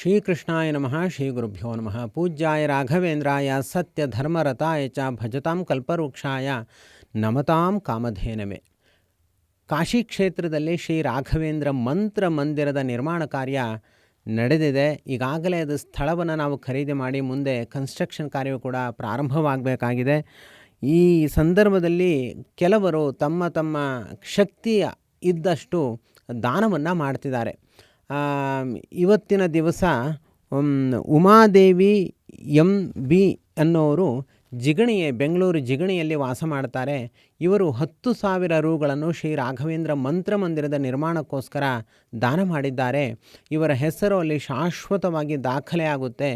ಶ್ರೀಕೃಷ್ಣಾಯ ನಮಃ ಶ್ರೀ ಗುರುಭ್ಯೋ ನಮಃ. ಪೂಜ್ಯಾಯ ರಾಘವೇಂದ್ರಾಯ ಸತ್ಯ ಧರ್ಮರತಾಯ ಚ ಭಜತಾಂ ಕಲ್ಪವೃಕ್ಷಾಯ ನಮತಾಂ ಕಾಮಧೇನವೆ ಕಾಶಿ ಕ್ಷೇತ್ರದಲ್ಲಿ ಶ್ರೀ ರಾಘವೇಂದ್ರ ಮಂತ್ರ ಮಂದಿರದ ನಿರ್ಮಾಣ ಕಾರ್ಯ ನಡೆದಿದೆ. ಈಗಾಗಲೇ ಅದು ಸ್ಥಳವನ್ನು ನಾವು ಖರೀದಿ ಮಾಡಿ ಮುಂದೆ ಕನ್ಸ್ಟ್ರಕ್ಷನ್ ಕಾರ್ಯವು ಕೂಡ ಪ್ರಾರಂಭವಾಗಬೇಕಾಗಿದೆ. ಈ ಸಂದರ್ಭದಲ್ಲಿ ಕೆಲವರು ತಮ್ಮ ತಮ್ಮ ಶಕ್ತಿಯ ಇದ್ದಷ್ಟು ದಾನವನ್ನು ಮಾಡ್ತಿದ್ದಾರೆ. ಇವತ್ತಿನ ದಿವಸ ಉಮ್, ಉಮಾದೇವಿ ಎಂ ಬಿ ಅನ್ನೋರು ಜಿಗಣಿಯೇ ಬೆಂಗಳೂರು ಜಿಗಣಿಯಲ್ಲಿ ವಾಸ ಮಾಡ್ತಾರೆ. ಇವರು ಹತ್ತು ಸಾವಿರ ರೂಗಳನ್ನು ಶ್ರೀ ರಾಘವೇಂದ್ರ ಮಂತ್ರ ಮಂದಿರದ ನಿರ್ಮಾಣಕ್ಕೋಸ್ಕರ ದಾನ ಮಾಡಿದ್ದಾರೆ. ಇವರ ಹೆಸರು ಅಲ್ಲಿ ಶಾಶ್ವತವಾಗಿ ದಾಖಲೆ ಆಗುತ್ತೆ.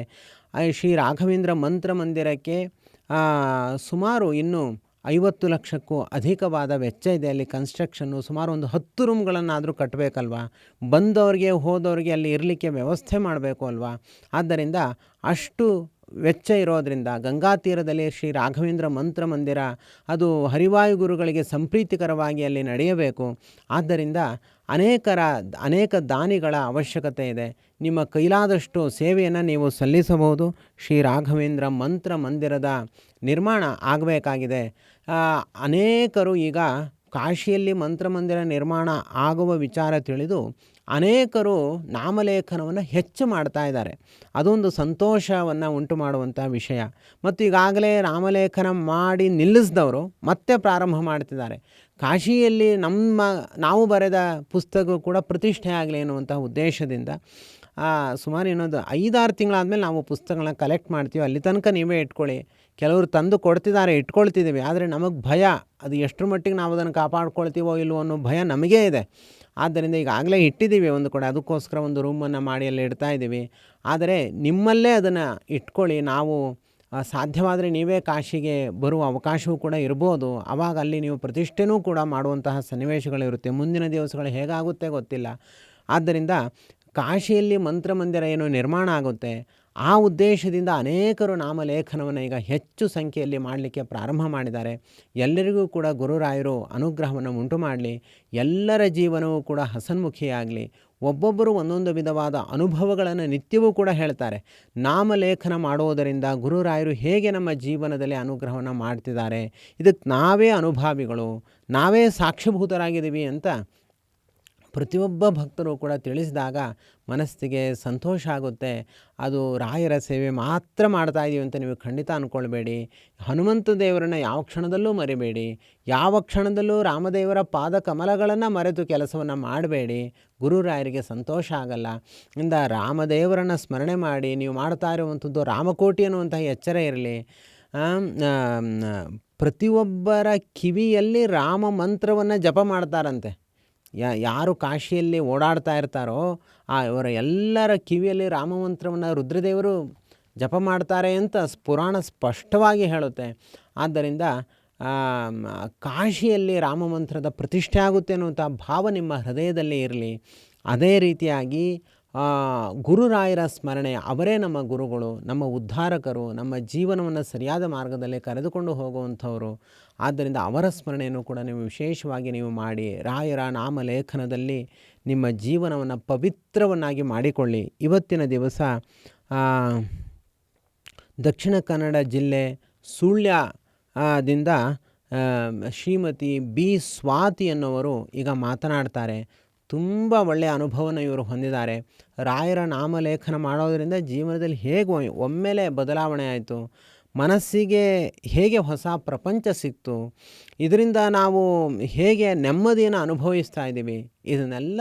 ಶ್ರೀ ರಾಘವೇಂದ್ರ ಮಂತ್ರ ಮಂದಿರಕ್ಕೆ ಸುಮಾರು ಇನ್ನು ಐವತ್ತು ಲಕ್ಷಕ್ಕೂ ಅಧಿಕವಾದ ವೆಚ್ಚ ಇದೆ. ಅಲ್ಲಿ ಕನ್ಸ್ಟ್ರಕ್ಷನ್ನು ಸುಮಾರು ಒಂದು ಹತ್ತು ರೂಮ್ಗಳನ್ನಾದರೂ ಕಟ್ಟಬೇಕಲ್ವಾ ಬಂದವ್ರಿಗೆ, ಹೋದವ್ರಿಗೆ ಅಲ್ಲಿ ಇರಲಿಕ್ಕೆ ವ್ಯವಸ್ಥೆ ಮಾಡಬೇಕು ಅಲ್ವಾ? ಆದ್ದರಿಂದ ಅಷ್ಟು ವೆಚ್ಚ ಇರೋದರಿಂದ ಗಂಗಾ ತೀರದಲ್ಲಿ ಶ್ರೀ ರಾಘವೇಂದ್ರ ಮಂತ್ರ ಮಂದಿರ, ಅದು ಹರಿವಾಯು ಗುರುಗಳಿಗೆ ಸಂಪ್ರೀತಿಕರವಾಗಿ ಅಲ್ಲಿ ನಡೆಯಬೇಕು. ಆದ್ದರಿಂದ ಅನೇಕರ, ಅನೇಕ ದಾನಿಗಳ ಅವಶ್ಯಕತೆ ಇದೆ. ನಿಮ್ಮ ಕೈಲಾದಷ್ಟು ಸೇವೆಯನ್ನು ನೀವು ಸಲ್ಲಿಸಬಹುದು. ಶ್ರೀ ರಾಘವೇಂದ್ರ ಮಂತ್ರ ಮಂದಿರದ ನಿರ್ಮಾಣ ಆಗಬೇಕಾಗಿದೆ. ಅನೇಕರು ಈಗ ಕಾಶಿಯಲ್ಲಿ ಮಂತ್ರಮಂದಿರ ನಿರ್ಮಾಣ ಆಗುವ ವಿಚಾರ ತಿಳಿದು ಅನೇಕರು ನಾಮಲೇಖನವನ್ನು ಹೆಚ್ಚು ಮಾಡ್ತಾ ಇದ್ದಾರೆ. ಅದೊಂದು ಸಂತೋಷವನ್ನು ಉಂಟು ಮಾಡುವಂಥ ವಿಷಯ. ಮತ್ತು ಈಗಾಗಲೇ ನಾಮಲೇಖನ ಮಾಡಿ ನಿಲ್ಲಿಸಿದವರು ಮತ್ತೆ ಪ್ರಾರಂಭ ಮಾಡ್ತಿದ್ದಾರೆ. ಕಾಶಿಯಲ್ಲಿ ನಮ್ಮ ನಾವು ಬರೆದ ಪುಸ್ತಕ ಕೂಡ ಪ್ರತಿಷ್ಠೆ ಆಗಲಿ ಅನ್ನುವಂಥ ಉದ್ದೇಶದಿಂದ ಸುಮಾರು ಇನ್ನೊಂದು ಐದಾರು ತಿಂಗಳಾದಮೇಲೆ ನಾವು ಪುಸ್ತಕಗಳನ್ನ ಕಲೆಕ್ಟ್ ಮಾಡ್ತೀವಿ. ಅಲ್ಲಿ ತನಕ ನೀವೇ ಇಟ್ಕೊಳ್ಳಿ. ಕೆಲವರು ತಂದು ಕೊಡ್ತಿದ್ದಾರೆ, ಇಟ್ಕೊಳ್ತಿದ್ದೀವಿ. ಆದರೆ ನಮಗೆ ಭಯ. ಅದು ಎಷ್ಟರ ಮಟ್ಟಿಗೆ ನಾವು ಅದನ್ನು ಕಾಪಾಡ್ಕೊಳ್ತೀವೋ ಇಲ್ಲವೋ ಅನ್ನೋ ಭಯ ನಮಗೇ ಇದೆ. ಆದ್ದರಿಂದ ಈಗಾಗಲೇ ಇಟ್ಟಿದ್ದೀವಿ ಒಂದು ಕಡೆ. ಅದಕ್ಕೋಸ್ಕರ ಒಂದು ರೂಮನ್ನು ಮಾಡಿ ಅಲ್ಲಿ ಇಡ್ತಾ ಇದ್ದೀವಿ. ಆದರೆ ನಿಮ್ಮಲ್ಲೇ ಅದನ್ನು ಇಟ್ಕೊಳ್ಳಿ. ನಾವು ಸಾಧ್ಯವಾದರೆ ನೀವೇ ಕಾಶಿಗೆ ಬರುವ ಅವಕಾಶವೂ ಕೂಡ ಇರ್ಬೋದು. ಆವಾಗ ಅಲ್ಲಿ ನೀವು ಪ್ರತಿಷ್ಠೆನೂ ಕೂಡ ಮಾಡುವಂತಹ ಸನ್ನಿವೇಶಗಳಿರುತ್ತೆ ಮುಂದಿನ ದಿವಸಗಳು ಹೇಗಾಗುತ್ತೆ ಗೊತ್ತಿಲ್ಲ. ಆದ್ದರಿಂದ ಕಾಶಿಯಲ್ಲಿ ಮಂತ್ರಮಂದಿರ ಏನು ನಿರ್ಮಾಣ ಆಗುತ್ತೆ, ಆ ಉದ್ದೇಶದಿಂದ ಅನೇಕರು ನಾಮಲೇಖನವನ್ನು ಈಗ ಹೆಚ್ಚು ಸಂಖ್ಯೆಯಲ್ಲಿ ಮಾಡಲಿಕ್ಕೆ ಪ್ರಾರಂಭ ಮಾಡಿದ್ದಾರೆ. ಎಲ್ಲರಿಗೂ ಕೂಡ ಗುರುರಾಯರು ಅನುಗ್ರಹವನ್ನು ಉಂಟು ಮಾಡಲಿ, ಎಲ್ಲರ ಜೀವನವೂ ಕೂಡ ಹಸನ್ಮುಖಿಯಾಗಲಿ, ಒಬ್ಬೊಬ್ಬರು ಒಂದೊಂದು ವಿಧವಾದ ಅನುಭವಗಳನ್ನು ನಿತ್ಯವೂ ಕೂಡ ಹೇಳ್ತಾರೆ. ನಾಮಲೇಖನ ಮಾಡುವುದರಿಂದ ಗುರುರಾಯರು ಹೇಗೆ ನಮ್ಮ ಜೀವನದಲ್ಲಿ ಅನುಗ್ರಹವನ್ನು ಮಾಡ್ತಿದ್ದಾರೆ ಇದಕ್ಕೆ ನಾವೇ ಅನುಭಾವಿಗಳು, ನಾವೇ ಸಾಕ್ಷ್ಯಭೂತರಾಗಿದ್ದೀವಿ ಅಂತ ಪ್ರತಿಯೊಬ್ಬ ಭಕ್ತರು ಕೂಡ ತಿಳಿಸಿದಾಗ ಮನಸ್ಸಿಗೆ ಸಂತೋಷ ಆಗುತ್ತೆ. ಅದು ರಾಯರ ಸೇವೆ ಮಾತ್ರ ಮಾಡ್ತಾ ಇದ್ದೀವಿ ಅಂತ ನೀವು ಖಂಡಿತ ಅಂದ್ಕೊಳ್ಬೇಡಿ ಹನುಮಂತ ದೇವರನ್ನು ಯಾವ ಕ್ಷಣದಲ್ಲೂ ಮರಿಬೇಡಿ. ಯಾವ ಕ್ಷಣದಲ್ಲೂ ರಾಮದೇವರ ಪಾದ ಕಮಲಗಳನ್ನು ಮರೆತು ಕೆಲಸವನ್ನು ಮಾಡಬೇಡಿ. ಗುರುರಾಯರಿಗೆ ಸಂತೋಷ ಆಗಲ್ಲ. ಇಂದ ರಾಮದೇವರನ್ನು ಸ್ಮರಣೆ ಮಾಡಿ ನೀವು ಮಾಡ್ತಾ ಇರುವಂಥದ್ದು ರಾಮಕೋಟಿ ಅನ್ನುವಂಥ ಎಚ್ಚರ ಇರಲಿ. ಪ್ರತಿಯೊಬ್ಬರ ಕಿವಿಯಲ್ಲಿ ರಾಮ ಮಂತ್ರವನ್ನು ಜಪ ಮಾಡ್ತಾರಂತೆ. ಯಾರು ಕಾಶಿಯಲ್ಲಿ ಓಡಾಡ್ತಾ ಇರ್ತಾರೋ ಅವರ ಎಲ್ಲರ ಕಿವಿಯಲ್ಲಿ ರಾಮಮಂತ್ರವನ್ನು ರುದ್ರದೇವರು ಜಪ ಮಾಡ್ತಾರೆ ಅಂತ ಪುರಾಣ ಸ್ಪಷ್ಟವಾಗಿ ಹೇಳುತ್ತೆ. ಆದ್ದರಿಂದ ಕಾಶಿಯಲ್ಲಿ ರಾಮಮಂತ್ರದ ಪ್ರತಿಷ್ಠೆ ಆಗುತ್ತೆ ಅನ್ನುವಂಥ ಭಾವ ನಿಮ್ಮ ಹೃದಯದಲ್ಲಿ ಇರಲಿ. ಅದೇ ರೀತಿಯಾಗಿ ಗುರುರಾಯರ ಸ್ಮರಣೆ, ಅವರೇ ನಮ್ಮ ಗುರುಗಳು, ನಮ್ಮ ಉದ್ಧಾರಕರು, ನಮ್ಮ ಜೀವನವನ್ನು ಸರಿಯಾದ ಮಾರ್ಗದಲ್ಲಿ ಕರೆದುಕೊಂಡು ಹೋಗುವಂಥವರು. ಆದ್ದರಿಂದ ಅವರ ಸ್ಮರಣೆಯನ್ನು ಕೂಡ ನೀವು ವಿಶೇಷವಾಗಿ ನೀವು ಮಾಡಿ, ರಾಯರ ನಾಮಲೇಖನದಲ್ಲಿ ನಿಮ್ಮ ಜೀವನವನ್ನು ಪವಿತ್ರವನ್ನಾಗಿ ಮಾಡಿಕೊಳ್ಳಿ. ಇವತ್ತಿನ ದಿವಸ ದಕ್ಷಿಣ ಕನ್ನಡ ಜಿಲ್ಲೆ ಸುಳ್ಯದಿಂದ ಶ್ರೀಮತಿ ಬಿ ಸ್ವಾತಿ ಅನ್ನೋವರು ಈಗ ಮಾತನಾಡ್ತಾರೆ. ತುಂಬ ಒಳ್ಳೆಯ ಅನುಭವನ ಇವರು ಹೊಂದಿದ್ದಾರೆ. ರಾಯರ ನಾಮಲೇಖನ ಮಾಡೋದರಿಂದ ಜೀವನದಲ್ಲಿ ಹೇಗೆ ಒಮ್ಮೆಲೆ ಬದಲಾವಣೆ ಆಯಿತು, ಮನಸ್ಸಿಗೆ ಹೇಗೆ ಹೊಸ ಪ್ರಪಂಚ ಸಿಕ್ತು, ಇದರಿಂದ ನಾವು ಹೇಗೆ ನೆಮ್ಮದಿಯನ್ನು ಅನುಭವಿಸ್ತಾ ಇದ್ದೀವಿ, ಇದನ್ನೆಲ್ಲ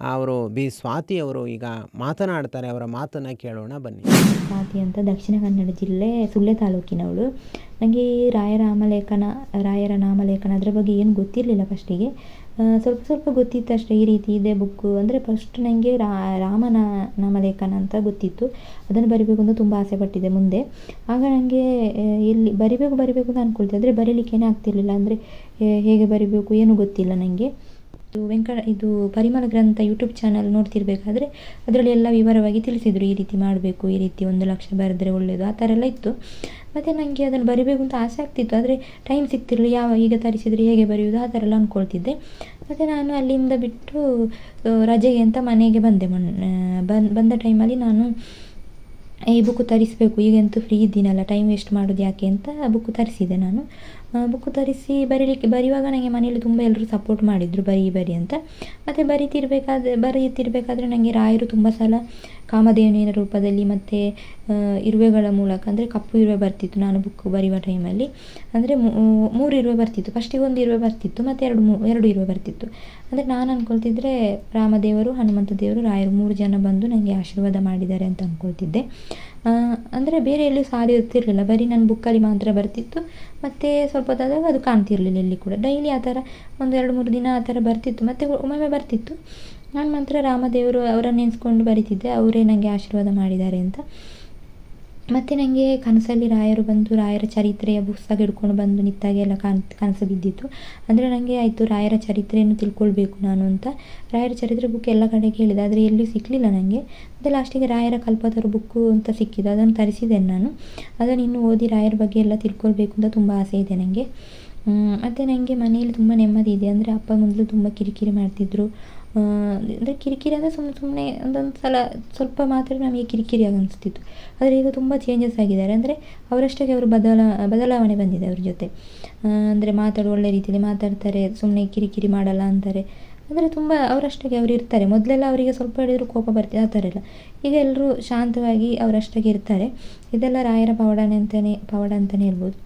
ಅವರು ಬಿ ಸ್ವಾತಿಯವರು ಈಗ ಮಾತನಾಡ್ತಾರೆ. ಅವರ ಮಾತನ್ನು ಕೇಳೋಣ ಬನ್ನಿ. ಸ್ವಾತಿ ಅಂತ ದಕ್ಷಿಣ ಕನ್ನಡ ಜಿಲ್ಲೆ ಸುಳ್ಳೆ ತಾಲೂಕಿನವಳು. ನನಗೆ ಈ ರಾಯರ ನಾಮಲೇಖನ ರಾಯರ ನಾಮಲೇಖನ ಅದರ ಬಗ್ಗೆ ಏನು ಗೊತ್ತಿರಲಿಲ್ಲ ಫಸ್ಟಿಗೆ ಸ್ವಲ್ಪ ಸ್ವಲ್ಪ ಗೊತ್ತಿತ್ತು ಅಷ್ಟೇ ಈ ರೀತಿ ಇದೆ ಬುಕ್ಕು. ಅಂದರೆ ಫಸ್ಟ್ ನನಗೆ ರಾಮನ ನಾಮಲೇಖನ ಅಂತ ಗೊತ್ತಿತ್ತು. ಅದನ್ನು ಬರಿಬೇಕು ಅಂತ ತುಂಬ ಆಸೆ ಪಟ್ಟಿದೆ ಮುಂದೆ. ಆಗ ನನಗೆ ಎಲ್ಲಿ ಬರಿಬೇಕು ಬರಿಬೇಕು ಅಂತ ಅಂದ್ಕೊಳ್ತಿದ್ದೆ ಆದರೆ ಬರೀಲಿಕ್ಕೇನೆ ಆಗ್ತಿರಲಿಲ್ಲ. ಅಂದರೆ ಹೇಗೆ ಬರಿಬೇಕು, ಏನು ಗೊತ್ತಿಲ್ಲ ನನಗೆ ಇದು ವೆಂಕಟ, ಇದು ಪರಿಮಳ ಗ್ರಂಥ ಯೂಟ್ಯೂಬ್ ಚಾನಲ್ ನೋಡ್ತಿರ್ಬೇಕಾದ್ರೆ ಅದರಲ್ಲಿ ಎಲ್ಲ ವಿವರವಾಗಿ ತಿಳಿಸಿದರು ಈ ರೀತಿ ಮಾಡಬೇಕು, ಈ ರೀತಿ ಒಂದು ಲಕ್ಷ ಬರೆದ್ರೆ ಒಳ್ಳೆಯದು ಆ ಥರ ಎಲ್ಲ ಇತ್ತು. ಮತ್ತು ನನಗೆ ಅದನ್ನು ಬರಿಬೇಕು ಅಂತ ಆಸೆ ಆಗ್ತಿತ್ತು, ಆದರೆ ಟೈಮ್ ಸಿಗ್ತಿರಲಿಲ್ಲ, ಯಾವ ಈಗ ತರಿಸಿದರೆ ಹೇಗೆ ಬರೆಯುವುದು, ಆ ಥರ ಎಲ್ಲ ಅಂದ್ಕೊಳ್ತಿದ್ದೆ ಮತ್ತು ನಾನು ಅಲ್ಲಿಂದ ಬಿಟ್ಟು ರಜೆಗೆ ಅಂತ ಮನೆಗೆ ಬಂದೆ ಮೊನ್ನೆ ಬಂದ ಟೈಮಲ್ಲಿ ನಾನು ಈ ಬುಕ್ ತರಿಸಬೇಕು, ಈಗಂತೂ ಫ್ರೀ ಇದ್ದೀನಲ್ಲ ಟೈಮ್ ವೇಸ್ಟ್ ಮಾಡೋದು ಯಾಕೆ ಅಂತ ಬುಕ್ ತರಿಸಿದೆ ನಾನು. ಬುಕ್ ತರಿಸಿ ಬರೀಲಿಕ್ಕೆ, ಬರೆಯುವಾಗ ನನಗೆ ಮನೆಯಲ್ಲಿ ತುಂಬ ಎಲ್ಲರೂ ಸಪೋರ್ಟ್ ಮಾಡಿದರು, ಬರೀ ಬರಿ ಅಂತ. ಮತ್ತು ಬರಿತಿರ್ಬೇಕಾದ್ರೆ ಬರೀತಿರ್ಬೇಕಾದ್ರೆ ನನಗೆ ರಾಯರು ತುಂಬ ಸಲ ಕಾಮಧೇನುವಿನ ರೂಪದಲ್ಲಿ ಮತ್ತು ಇರುವೆಗಳ ಮೂಲಕ, ಅಂದರೆ ಕಪ್ಪು ಇರುವೆ ಬರ್ತಿತ್ತು. ನಾನು ಬುಕ್ ಬರೆಯುವ ಟೈಮಲ್ಲಿ ಅಂದರೆ ಮೂರು ಇರುವೆ ಬರ್ತಿತ್ತು. ಫಸ್ಟಿಗೆ ಒಂದು ಇರುವೆ ಬರ್ತಿತ್ತು, ಮತ್ತು ಎರಡು ಮೂ, ಎರಡು ಇರುವೆ ಬರ್ತಿತ್ತು. ಅಂದರೆ ನಾನು ಅಂದ್ಕೊಳ್ತಿದ್ರೆ ರಾಮದೇವರು, ಹನುಮಂತ ದೇವರು, ರಾಯರು ಮೂರು ಜನ ಬಂದು ನನಗೆ ಆಶೀರ್ವಾದ ಮಾಡಿದ್ದಾರೆ ಅಂತ ಅಂದ್ಕೊಳ್ತಿದ್ದೆ ಅಂದರೆ ಬೇರೆ ಎಲ್ಲೂ ಸಾರಿ ಇರ್ತಿರಲಿಲ್ಲ. ಬರೀ ನನ್ನ ಬುಕ್ಕಲ್ಲಿ ಮಾತ್ರ ಬರ್ತಿತ್ತು. ಮತ್ತು ಸ್ವಲ್ಪ ಹೊತ್ತಾದಾಗ ಅದು ಕಾಣ್ತಿರಲಿಲ್ಲ ಎಲ್ಲಿ ಕೂಡ. ಡೈಲಿ ಆ ಥರ ಒಂದು ಎರಡು ಮೂರು ದಿನ ಆ ಥರ ಬರ್ತಿತ್ತು. ಮತ್ತು ಒಮ್ಮೊಮ್ಮೆ ಬರ್ತಿತ್ತು. ನಾನು ಮಾತ್ರ ರಾಮದೇವರು ಅವರನ್ನು ನೆನೆಸ್ಕೊಂಡು ಬರಿತಿದ್ದೆ. ಅವರೇ ನನಗೆ ಆಶೀರ್ವಾದ ಮಾಡಿದ್ದಾರೆ ಅಂತ. ಮತ್ತು ನನಗೆ ಕನಸಲ್ಲಿ ರಾಯರು ಬಂದು, ರಾಯರ ಚರಿತ್ರೆಯ ಪುಸ್ತಕ ಹಿಡ್ಕೊಂಡು ಬಂದು ನಿಂತಾಗೆಲ್ಲ ಕನ್ ಕನಸು ಬಿದ್ದಿತ್ತು. ಅಂದರೆ ನನಗೆ ಆಯಿತು, ರಾಯರ ಚರಿತ್ರೆಯನ್ನು ತಿಳ್ಕೊಳ್ಬೇಕು ನಾನು ಅಂತ. ರಾಯರ ಚರಿತ್ರೆ ಬುಕ್ ಎಲ್ಲ ಕಡೆ ಕೇಳಿದೆ ಆದರೆ ಎಲ್ಲೂ ಸಿಕ್ಕಲಿಲ್ಲ ನನಗೆ ಮತ್ತು ಲಾಸ್ಟಿಗೆ ರಾಯರ ಕಲ್ಪತರು ಬುಕ್ಕು ಅಂತ ಸಿಕ್ಕಿದ್ದು ಅದನ್ನು ತರಿಸಿದ್ದೇನೆ ನಾನು. ಅದನ್ನು ಇನ್ನೂ ಓದಿ ರಾಯರ ಬಗ್ಗೆ ಎಲ್ಲ ತಿಳ್ಕೊಳ್ಬೇಕು ಅಂತ ತುಂಬ ಆಸೆ ಇದೆ ನನಗೆ ಮತ್ತು ನನಗೆ ಮನೆಯಲ್ಲಿ ತುಂಬ ನೆಮ್ಮದಿ ಇದೆ. ಅಂದರೆ ಅಪ್ಪ ಮೊದಲು ತುಂಬ ಕಿರಿಕಿರಿ ಮಾಡ್ತಿದ್ದರು ಅಂದರೆ ಕಿರಿಕಿರಿ ಅಂದರೆ ಸುಮ್ಮನೆ ಸುಮ್ಮನೆ ಒಂದೊಂದು ಸಲ ಸ್ವಲ್ಪ ಮಾತ್ರ ನಮಗೆ ಕಿರಿಕಿರಿಯಾಗಿ ಅನಿಸ್ತಿತ್ತು ಆದರೆ ಈಗ ತುಂಬ ಚೇಂಜಸ್ ಆಗಿದ್ದಾರೆ. ಅಂದರೆ ಅವರಷ್ಟಕ್ಕೆ ಅವರು ಬದಲಾ, ಬದಲಾವಣೆ ಬಂದಿದೆ ಅವ್ರ ಜೊತೆ. ಅಂದರೆ ಮಾತಾಡೋ, ಒಳ್ಳೆ ರೀತಿಯಲ್ಲಿ ಮಾತಾಡ್ತಾರೆ. ಸುಮ್ಮನೆ ಕಿರಿಕಿರಿ ಮಾಡಲ್ಲ ಅಂತಾರೆ. ಅಂದರೆ ತುಂಬ ಅವರಷ್ಟಕ್ಕೆ ಅವರು ಇರ್ತಾರೆ. ಮೊದಲೆಲ್ಲ ಅವರಿಗೆ ಸ್ವಲ್ಪ ಹೇಳಿದ್ರು ಕೋಪ ಬರ್ತಿದೆ ಆ ಥರ ಎಲ್ಲ ಈಗ ಎಲ್ಲರೂ ಶಾಂತವಾಗಿ ಅವರಷ್ಟಕ್ಕೆ ಇರ್ತಾರೆ. ಇದೆಲ್ಲ ರಾಯರ ಪವಾಡನೆ ಅಂತಲೇ ಪವಾಡ ಅಂತಲೇ ಹೇಳ್ಬೋದು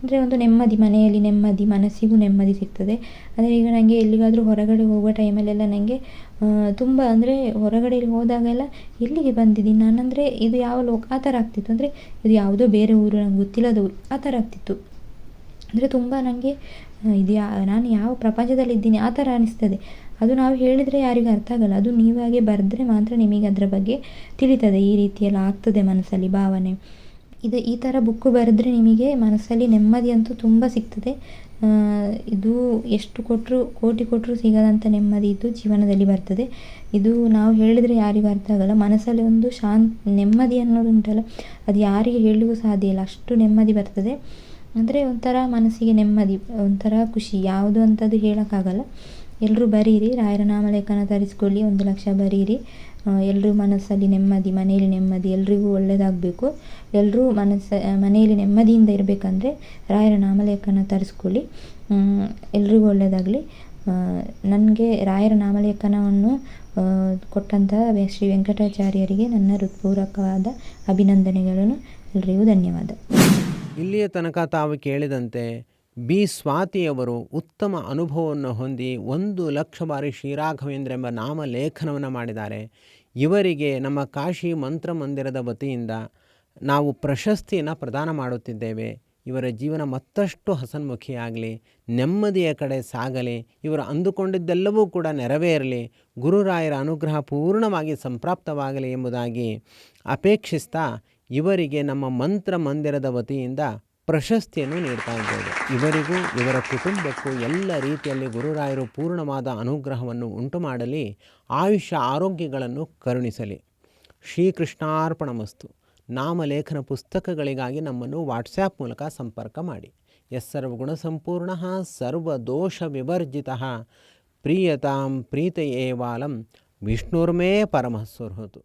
ಅಂದರೆ ಒಂದು ನೆಮ್ಮದಿ, ಮನೆಯಲ್ಲಿ ನೆಮ್ಮದಿ, ಮನಸ್ಸಿಗೂ ನೆಮ್ಮದಿ ಸಿಗ್ತದೆ. ಅಂದರೆ ಈಗ ನನಗೆ ಎಲ್ಲಿಗಾದರೂ ಹೊರಗಡೆ ಹೋಗುವ ಟೈಮಲ್ಲೆಲ್ಲ ನನಗೆ ತುಂಬ ಅಂದರೆ ಹೊರಗಡೆ ಹೋದಾಗೆಲ್ಲ ಎಲ್ಲಿಗೆ ಬಂದಿದ್ದೀನಿ? ನಾನಂದರೆ ಇದು ಯಾವ ಲೋಕ ಆ ಥರ ಆಗ್ತಿತ್ತು. ಅಂದರೆ ಇದು ಯಾವುದೋ ಬೇರೆ ಊರು, ನಂಗೆ ಗೊತ್ತಿಲ್ಲದ ಊರು. ಆ ಥರ ಆಗ್ತಿತ್ತು. ಅಂದರೆ ತುಂಬ ನನಗೆ ಇದು ಯಾ ನಾನು ಯಾವ ಪ್ರಪಂಚದಲ್ಲಿದ್ದೀನಿ? ಆ ಥರ ಅನಿಸ್ತದೆ. ಅದು ನಾವು ಹೇಳಿದರೆ ಯಾರಿಗೂ ಅರ್ಥ ಆಗಲ್ಲ. ಅದು ನೀವಾಗೆ ಬರೆದ್ರೆ ಮಾತ್ರ ನಿಮಗೆ ಅದರ ಬಗ್ಗೆ ತಿಳಿತದೆ. ಈ ರೀತಿಯೆಲ್ಲ ಆಗ್ತದೆ ಮನಸ್ಸಲ್ಲಿ ಭಾವನೆ. ಇದು ಈ ಥರ ಬುಕ್ಕು ಬರೆದ್ರೆ ನಿಮಗೆ ಮನಸ್ಸಲ್ಲಿ ನೆಮ್ಮದಿ ಅಂತೂ ತುಂಬ ಸಿಗ್ತದೆ. ಇದು ಎಷ್ಟು ಕೊಟ್ಟರು ಕೋಟಿ ಕೊಟ್ಟರು ಸಿಗದಂಥ ನೆಮ್ಮದಿ ಇದು ಜೀವನದಲ್ಲಿ ಬರ್ತದೆ. ಇದು ನಾವು ಹೇಳಿದರೆ ಯಾರಿಗೂ ಅರ್ಥ ಆಗಲ್ಲ. ಮನಸ್ಸಲ್ಲಿ ಒಂದು ಶಾಂತ್, ನೆಮ್ಮದಿ ಅನ್ನೋದು ಉಂಟಲ್ಲ. ಅದು ಯಾರಿಗೆ ಹೇಳಲಿಕ್ಕೂ ಸಾಧ್ಯ ಇಲ್ಲ. ಅಷ್ಟು ನೆಮ್ಮದಿ ಬರ್ತದೆ. ಅಂದರೆ ಒಂಥರ ಮನಸ್ಸಿಗೆ ನೆಮ್ಮದಿ, ಒಂಥರ ಖುಷಿ. ಯಾವುದು ಅಂತದ್ದು ಹೇಳೋಕ್ಕಾಗಲ್ಲ. ಎಲ್ಲರೂ ಬರೀರಿ, ರಾಯರ ನಾಮಲೇಖನ ತರಿಸ್ಕೊಳ್ಳಿ ಒಂದು ಲಕ್ಷ ಬರೀರಿ. ಎಲ್ಲರೂ ಮನಸ್ಸಲ್ಲಿ ನೆಮ್ಮದಿ ಮನೆಯಲ್ಲಿ ನೆಮ್ಮದಿ, ಎಲ್ರಿಗೂ ಒಳ್ಳೆಯದಾಗಬೇಕು ಎಲ್ಲರೂ ಮನಸ್ಸ ಮನೆಯಲ್ಲಿ ನೆಮ್ಮದಿಯಿಂದ ಇರಬೇಕಂದ್ರೆ ರಾಯರ ನಾಮಲೇಖನ ತರಿಸ್ಕೊಳ್ಳಿ. ಎಲ್ರಿಗೂ ಒಳ್ಳೆಯದಾಗಲಿ ನನಗೆ ರಾಯರ ನಾಮಲೇಖನವನ್ನು ಕೊಟ್ಟಂತಹ ಶ್ರೀ ವೆಂಕಟಾಚಾರ್ಯರಿಗೆ ನನ್ನ ಹೃತ್ಪೂರ್ವಕವಾದ ಅಭಿನಂದನೆಗಳನ್ನು. ಎಲ್ರಿಗೂ ಧನ್ಯವಾದ. ಇಲ್ಲಿಯ ತನಕ ತಾವು ಕೇಳಿದಂತೆ ಬಿ ಸ್ವಾತಿಯವರು ಉತ್ತಮ ಅನುಭವವನ್ನು ಹೊಂದಿ ಒಂದು ಲಕ್ಷ ಬಾರಿ ಶ್ರೀರಾಘವೇಂದ್ರ ಎಂಬ ನಾಮ ಲೇಖನವನ್ನು ಮಾಡಿದ್ದಾರೆ. ಇವರಿಗೆ ನಮ್ಮ ಕಾಶಿ ಮಂತ್ರ ಮಂದಿರದ ವತಿಯಿಂದ ನಾವು ಪ್ರಶಸ್ತಿಯನ್ನು ಪ್ರದಾನ ಮಾಡುತ್ತಿದ್ದೇವೆ. ಇವರ ಜೀವನ ಮತ್ತಷ್ಟು ಹಸನ್ಮುಖಿಯಾಗಲಿ, ನೆಮ್ಮದಿಯ ಕಡೆ ಸಾಗಲಿ, ಇವರು ಅಂದುಕೊಂಡಿದ್ದೆಲ್ಲವೂ ಕೂಡ ನೆರವೇರಲಿ, ಗುರುರಾಯರ ಅನುಗ್ರಹ ಪೂರ್ಣವಾಗಿ ಸಂಪ್ರಾಪ್ತವಾಗಲಿ ಎಂಬುದಾಗಿ ಅಪೇಕ್ಷಿಸ್ತಾ ಇವರಿಗೆ ನಮ್ಮ ಮಂತ್ರ ಮಂದಿರದ ವತಿಯಿಂದ ಪ್ರಶಸ್ತಿಯನ್ನು ನೀಡ್ತಾ ಇದ್ದೇವೆ. ಇವರಿಗೂ, ಇವರ ಕುಟುಂಬಕ್ಕೂ ಎಲ್ಲ ರೀತಿಯಲ್ಲಿ ಗುರುರಾಯರು ಪೂರ್ಣವಾದ ಅನುಗ್ರಹವನ್ನು ಉಂಟು ಮಾಡಲಿ, ಆಯುಷ್ಯ ಆರೋಗ್ಯಗಳನ್ನು ಕರುಣಿಸಲಿ. ಶ್ರೀಕೃಷ್ಣಾರ್ಪಣಮಸ್ತು. ನಾಮಲೇಖನ ಪುಸ್ತಕಗಳಿಗಾಗಿ ನಮ್ಮನ್ನು ವಾಟ್ಸ್ಯಾಪ್ ಮೂಲಕ ಸಂಪರ್ಕ ಮಾಡಿ. ಎಸ್ ಸರ್ವಗುಣ ಸಂಪೂರ್ಣ ಸರ್ವದೋಷ ವಿವರ್ಜಿತ ಪ್ರೀಯತಾಂ ಪ್ರೀತಯೇವಾಲಂ ವಿಷ್ಣುರ್ಮೇ ಪರಮಃ ಸುರ್ಹತು.